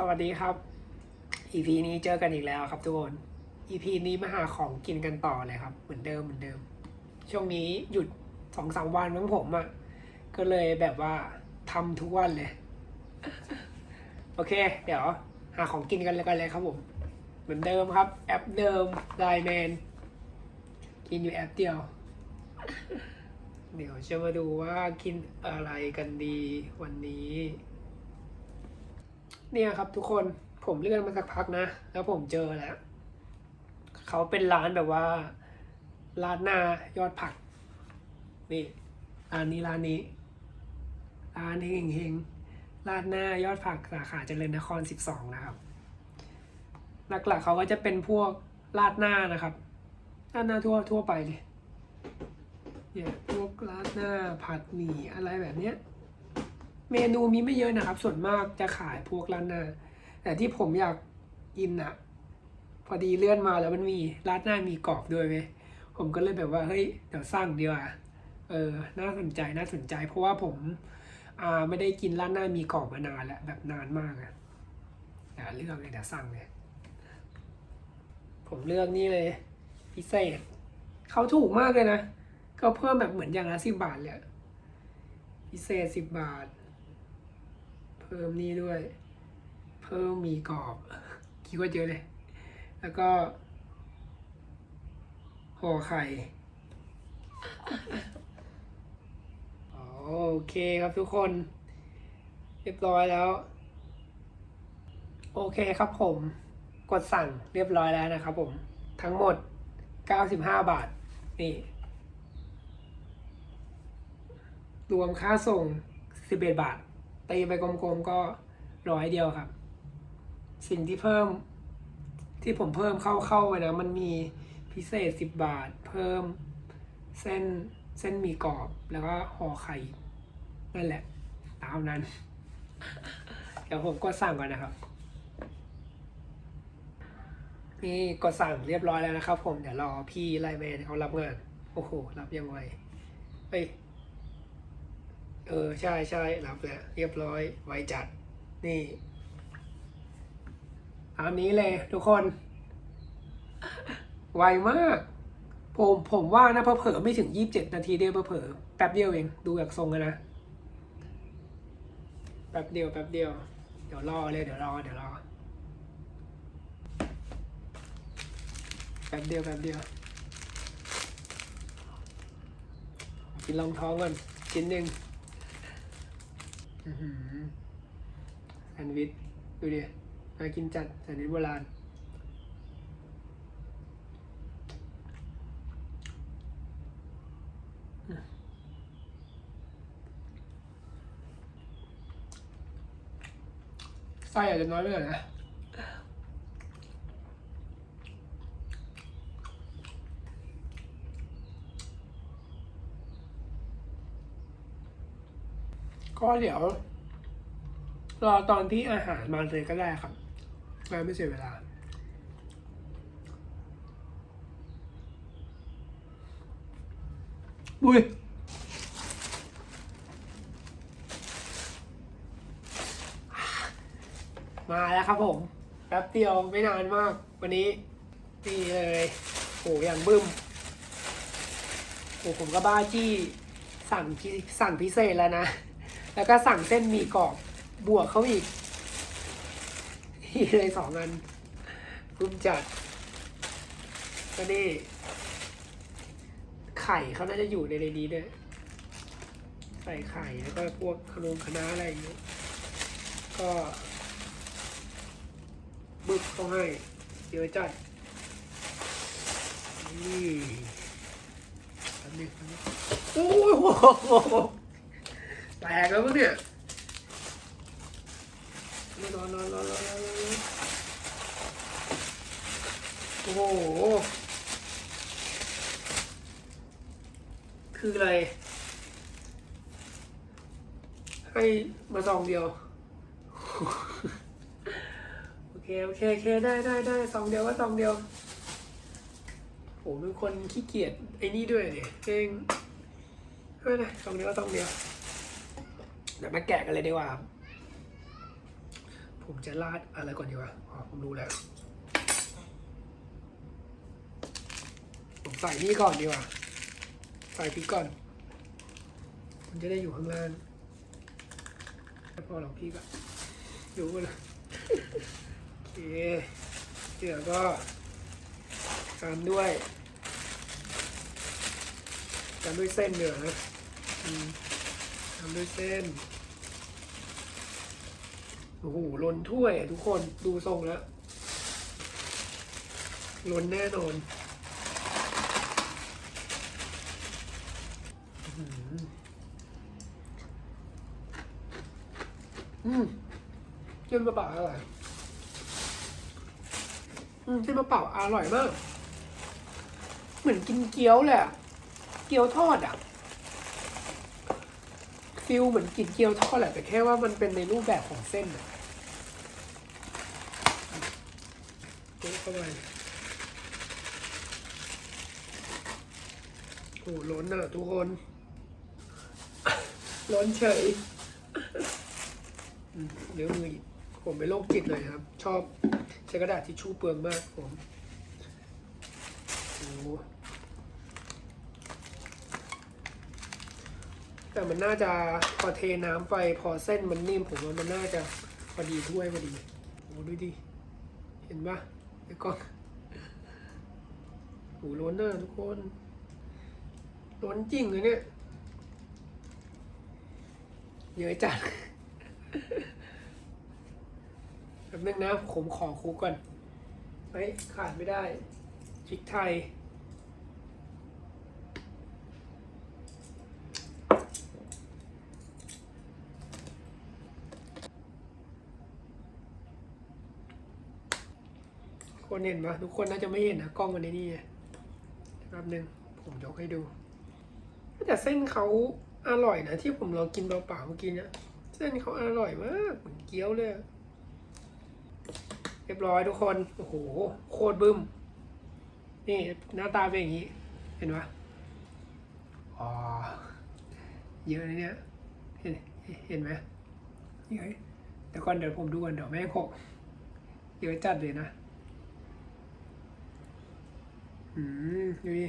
สวัสดีครับ EP นี้เจอกันอีกแล้วครับทุกคน EP นี้มาหาของกินกันต่อเลยครับ เหมือนเดิมเหมือนเดิม ช่วงนี้หยุดสองสามวันมั้งผมอะ่ะ ก็เลยแบบว่าทำทุกวันเลย โอเค เดี๋ยว หาของกินกันเลยกันเลยครับผม เหมือนเดิมครับ แอปเดิมไลแมนกินอยู่แอปเดียว เดี๋ยวจะมาดูว่ากินอะไรกันดีวันนี้ เนี่ยครับทุกคนผมเลื่อนมาสักพักนะ แล้วผมเจอแล้วเขาเป็นร้านแบบว่า ร้านหน้ายอดผัก นี่ร้านนี้ร้านนี้ ร้านเฮงเฮงร้านหน้ายอดผักสาขาเจริญนคร 12 นะครับ หลักๆเขาก็จะเป็นพวกราดหน้านะครับราดหน้าทั่วทั่วไปเลยเนี่ยพวกราดหน้าผัดหมี่อะไรแบบเนี้ย เมนูมีไม่เยอะนะครับ ส่วนมากจะขายพวกร้านหน้าแต่ที่ผมอยากกินอะพอดีเลื่อนมาแล้วมันมีร้านหน้ามีกรอบด้วยเว้ยผมก็เลยแบบว่าเฮ้ยเดี๋ยวสั่งดีกว่าเออน่าสนใจน่าสนใจ เพราะว่าผมอ่าไม่ได้กินร้านหน้ามีกรอบมานานแล้วแบบนานมากอะเดี๋ยวเลือกเลยเดี๋ยวสั่งเลยผมเลือกนี่เลย พิเศษเขาถูกมากเลยนะ ก็เพิ่มแบบเหมือนอย่างละสิบบาทเลยพิเศษสิบบาท เพิ่มนี่ด้วย เพิ่มมีกรอบคิดว่าเยอะเลย แล้วก็ห่อไข่โอเคครับทุกคน เรียบร้อยแล้ว โอเคครับผม กดสั่งเรียบร้อยแล้วนะครับผม ทั้งหมด 95 บาท นี่ รวมค่าส่ง 11 บาท ตีไปกลมๆก็ร้อยเดียวครับ สิ่งที่เพิ่มที่ผมเพิ่มเข้าเข้าไปนะ มันมีพิเศษ 10 บาท เพิ่มเส้นเส้นมีกรอบแล้วก็ห่อไข่ นั่นแหละ ตามนั้น เดี๋ยวผมกดสั่งก่อนนะครับ นี่กดสั่งเรียบร้อยแล้วนะครับผม เดี๋ยวรอพี่ไลน์แมนเขารับงาน โอ้โห รับยังไวเฮ้ย เออ ใช่ใช่รับแล้วเรียบร้อยไวจัด นี่ตามนี้เลยทุกคน ไวมาก ผมผมว่านะเผอไม่ถึงยี่สิบเจ็ดนาทีเดียวเผอแป๊บเดียวเอง ดูจากทรงนะ แป๊บเดียวแป๊บเดียว เดี๋ยวรอเลยเดี๋ยวรอเดี๋ยวรอ แป๊บเดียวแป๊บเดียว กินรองท้องก่อนชิ้นหนึ่ง แซนด์วิชดูดิน่ากินจัดแซนด์วิชโบราณไส้อาจจะน้อยไปหน่อยนะ ก็เดี๋ยวรอตอนที่อาหารมาเลยก็ได้ครับไม่ไม่เสียเวลาบุยมาแล้วครับผมแป๊บเดียวไม่นานมาก วันนี้นี่เลยโหอย่างบึ้มโหผมก็บ้าจี้สั่งสั่งพิเศษแล้วนะ แล้วก็สั่งเส้นหมี่กรอบบวกเขาอีกนี่เลยสองอันรุ่มจัดก็นี่ไข่เขาน่าจะอยู่ในในนี้ด้วยใส่ไข่แล้วก็พวกขนมคณะน้าอะไรอย่างเงี้ยก็บึกเขาให้เยอะจัดนี่อันนี้อันนี้โอ้โห กแล้วมั้งเนี่ยนอนนอนนอนนอนนอนนอนโอ้โห คืออะไร ให้มาซองเดียว โอเค โอเคโอเคได้ได้ได้ซองเดียวก็ซองเดียวโหเป็นคนขี้เกียจไอ้นี่ด้วยเนี่ยเองไม่เป็นไรซองเดียวก็ซองเดียว เดี๋ยวมาแกะกันเลยดีกว่า ผมจะราดอะไรก่อนดีวะอ๋อผมรู้แล้ว ผมใส่นี่ก่อนดีกว่า ใส่พริกก่อน มันจะได้อยู่ข้างล่างพอหรอกพี่ก็อยู่กันเลยโอเคเดี๋ยวก็ตามด้วยตามด้วยเส้นเหนือนะ อืมตามด้วยเส้น โอ้โหล้นถ้วยทุกคนดูทรงแล้วล้นแน่นอนอืมเส้นมะเปล่าอร่อยอืมเส้นมะเปล่าอร่อยมาก เหมือนกินเกี๊ยวเลยอะเกี๊ยวทอดอะ ฟิลเหมือนกินเกี๊ยวทอดแหละแต่แค่ว่ามันเป็นในรูปแบบของเส้นอะเจ๊เข้าไปโอ้ล้นอะทุกคนล้นเฉยเดี๋ยวมือผมเป็นโรคจิตเลยครับ ชอบใช้กระดาษทิชชู่เปลืองมากผมโอ้โห แต่มันน่าจะพอเทน้ำไปพอเส้นมันนิ่มผมว่ามันน่าจะพอดีถ้วยพอดีโอ้ดูดิเห็นปะไอ้กล้องโอ้ล้นเน่ะทุกคนล้นจริงเลยเนี่ยเยอะจัดแป๊บนึงนะผมขอคุกก่อนเฮ้ยขาดไม่ได้พริกไทย คนเห็นปะทุกคนน่าจะไม่เห็นนะกล้องมันในนี่แป๊บนึงผมยกให้ดูแต่เส้นเขาอร่อยนะที่ผมลองกินเปล่าๆเมื่อกี้เนี่ยเส้นเขาอร่อยมากเหมือนเกี๊ยวเลยเรียบร้อยทุกคนโอ้โหโคตรบึ้มนี่หน้าตาเป็นอย่างนี้ เห็นปะอ๋อเยอะนะเนี่ยเห็นเห็นไหมนี่ไงแต่ก่อนเดี๋ยวผมดูก่อนเดี๋ยวแม่หกเยอะจัดเลยนะ อืมดูดิ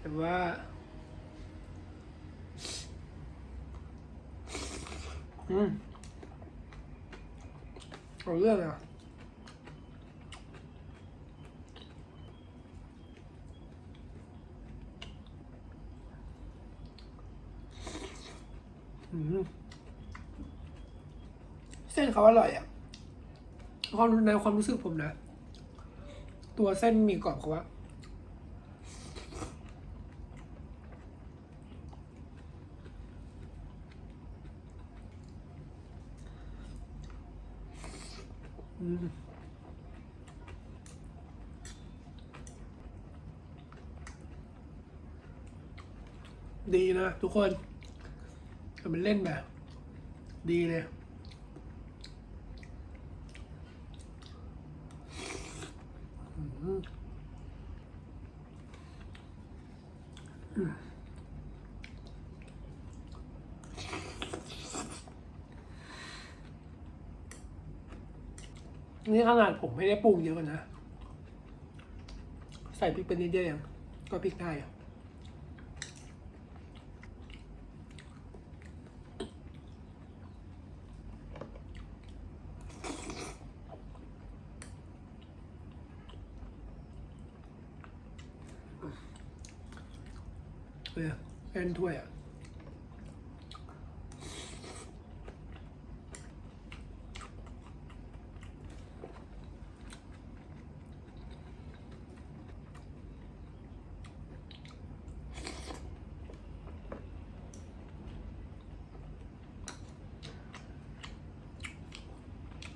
แต่ว่าอืมเอาเรื่องอะอืมเส้นเขาอร่อยอะ ความในความรู้สึกผมนะ ตัวเส้นมีกรอบเขาว่าอืมดีนะทุกคนมันเล่นแบบ ดีเลย นี่ขนาดผมไม่ได้ปรุงเยอะนะ ใส่พริกเป็นนิดเดียวเองก็พริกได้อะ เออเป็นถ้วยอะ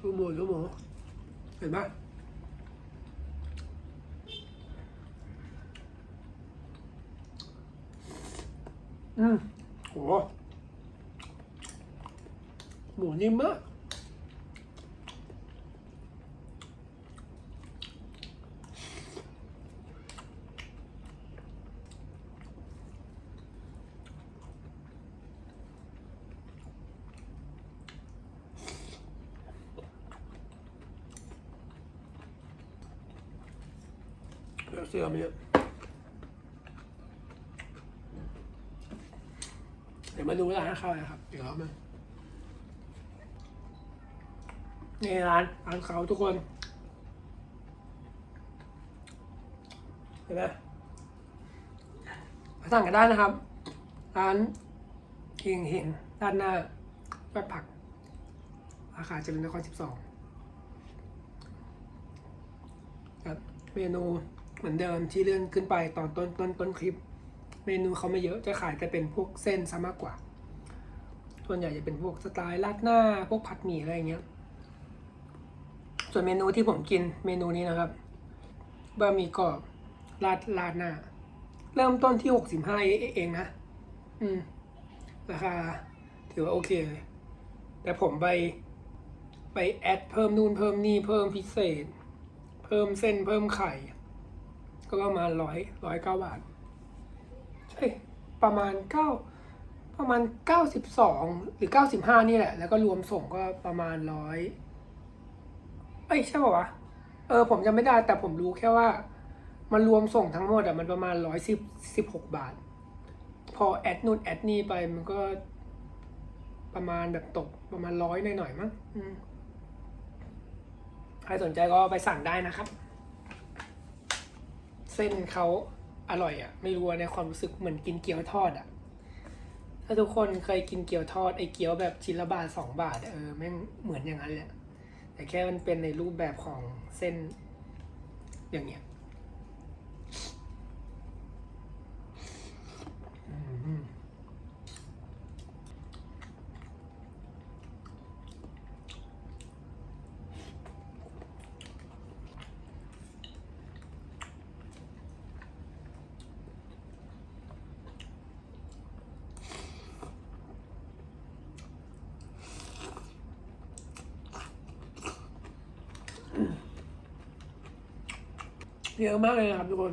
ดูหมูดูหมูเห็นปะ ยิ่งมากเสื้อมันเยอะเดี๋ยวมาดูร้านข้าวนะครับอีกรอบนึง นี่ร้านร้านเขาทุกคน เห็นไหมมาสั่งกันได้นะครับ ร้านเฮงเฮงด้านหน้าแวบผักราคารเจริญนครสิบสองครับเมนูเหมือนเดิมที่เลื่อนขึ้นไปตอนต้นต้นต้นคลิป เมนูเขาไม่เยอะจะขายแต่เป็นพวกเส้นซะมากกว่า ส่วนใหญ่จะเป็นพวกสไตล์ราดหน้า พวกผัดหมี่อะไรเงี้ย ส่วนเมนูที่ผมกินเมนูนี้นะครับบะหมี่กรอบราดราดหน้า เริ่มต้นที่หกสิบห้าเองนะ อืม ราคา ถือว่าโอเคเลยแต่ผมไปไปแอดเพิ่มนู่นเพิ่มนี่เพิ่มพิเศษ เพิ่มเส้นเพิ่มไข่ ก็ประมาณร้อยร้อยเก้าบาท ใช่ ประมาณเก้าประมาณเก้าสิบสองหรือเก้าสิบห้านี่แหละ แล้วก็รวมส่งก็ประมาณร้อย เอ้ยใช่ป่าวะเออผมจำไม่ได้แต่ผมรู้แค่ว่า มันรวมส่งทั้งหมดอะมันประมาณร้อยสิบสิบหกบาท พอแอดนู่นแอดนี่ไปมันก็ ประมาณแบบตกประมาณร้อยหน่อยๆมั้งใครสนใจก็ไปสั่งได้นะครับ เส้นเขาอร่อยอะ่ะไม่รู้ในความรู้สึกเหมือนกินเกี๊ยวทอดอะ่ะถ้าทุกคนเคยกินเกี๊ยวทอดไอ้เกี๊ยวแบบชิ้นละบาทสองบาท เออแม่งเหมือนอย่างนั้นแหละ แต่แค่มันเป็นในรูปแบบของเส้นอย่างเงี้ย เยอะมากเลยนะครับทุกคน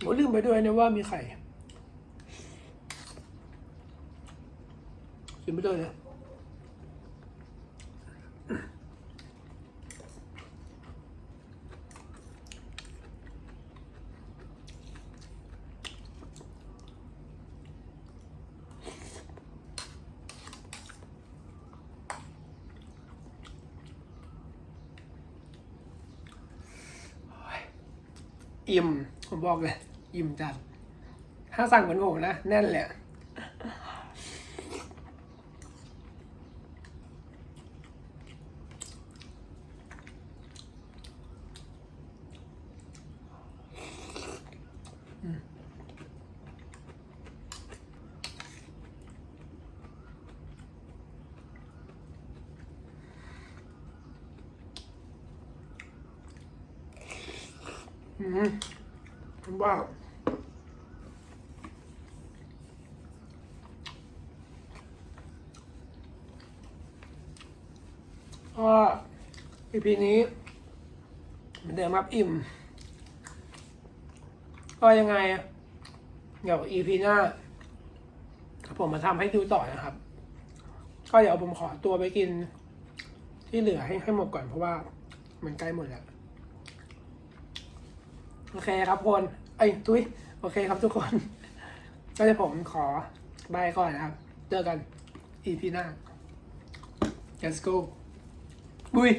โมลืมไปด้วยนะว่ามีไข่กินไปด้วยนะ อิ่มผมบอกเลย อิ่มจัด ถ้าสั่งเหมือนผมนะ แน่นแหละ อืมผมว่าก็อีพีนี้เหมือนเดิมครับอิ่ม ก็ยังไงอะเดี๋ยวอีพีหน้า ผมมาทำให้ดูต่อนะครับ ก็เดี๋ยวผมขอตัวไปกิน ที่เหลือให้ให้หมดก่อนเพราะว่ามันใกล้หมดแล้ว โอเคครับคนไอ้ยตุ้ยโอเคครับทุกคน ก็จะผมขอบายก่อนนะครับ เจอกัน ep หน้า let's go บุย